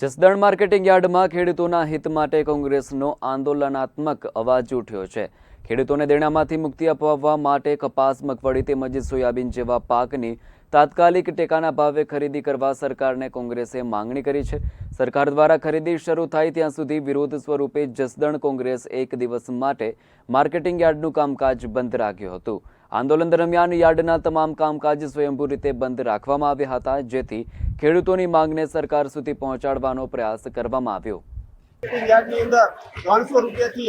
Jasdan marketing યાર્ડમાં ખેડૂતોના હિત માટે કોંગ્રેસનો આંદોલનાત્મક અવાજ ઉઠ્યો છે. ખેડૂતોને દેણામાંથી મુક્તિ અપાવવા માટે કપાસ, મગફળી તેમજ સોયાબીન જેવા પાકની તાત્કાલિક ટેકાના ભાવે ખરીદી કરવા સરકારને કોંગ્રેસે માંગણી કરી છે. સરકાર દ્વારા ખરીદી શરૂ થાય ત્યાં સુધી વિરોધ સ્વરૂપે જસદણ કોંગ્રેસ એક દિવસ માટે માર્કેટિંગ યાર્ડનું કામકાજ બંધ રાખ્યું હતું. આંદોલન દરમિયાન યાર્ડના તમામ કામકાજ સ્વયંભૂ રીતે બંધ રાખવામાં આવ્યા હતા, જેથી ખેડૂતોની માંગને સરકાર સુધી પહોંચાડવાનો પ્રયાસ કરવામાં આવ્યો. યાર્ડની અંદર ત્રણસો રૂપિયાથી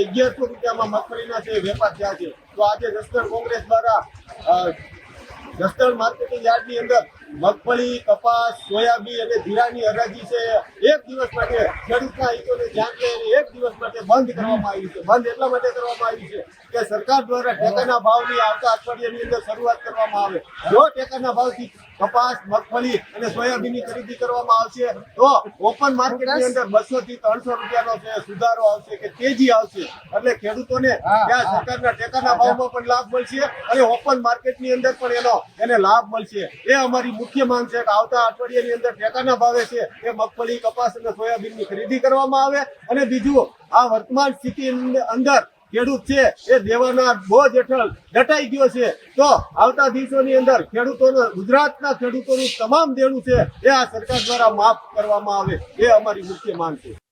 અંદર મગફળી કપાસ સોયાબીન અને જીરાની હરાજી છે. એક દિવસ માટે ખેડૂતના હિતોને ધ્યાન એક દિવસ માટે બંધ કરવામાં આવી છે. બંધ એટલા માટે કરવામાં આવી છે કે સરકાર દ્વારા ટેકાના ભાવની આવતા અઠવાડિયાની અંદર શરૂઆત કરવામાં આવે. જો ટેકાના ભાવથી કપાસ મગફળી અને સોયાબીનની ખરીદી કરવામાં આવશે તો ઓપન માર્કેટની અંદર બસો થી ત્રણસો રૂપિયાનો છે સુધારો આવશે કે તેજી આવશે. એટલે ખેડૂતોને ત્યાં સરકારના ટેકાના ભાવમાં પણ લાભ મળશે અને ઓપન માર્કેટની અંદર પણ એનો એને લાભ મળશે. એ અમારી મુખ્ય માંગ છે કે આવતા અઠવાડિયાની અંદર ટેકાના ભાવે છે એ મગફળી, કપાસ અને સોયાબીનની ખરીદી કરવામાં આવે. અને બીજું, આ વર્તમાન સ્થિતિ અંદર ખેડૂત છે એ દેવાના બોજ હેઠળ દટાઈ ગયો છે. તો આવતા દિવસોની અંદર ખેડૂતોનો, ગુજરાતના ખેડૂતોનું તમામ દેણું છે એ આ સરકાર દ્વારા માફ કરવામાં આવે. એ અમારી મુખ્ય માંગ છે.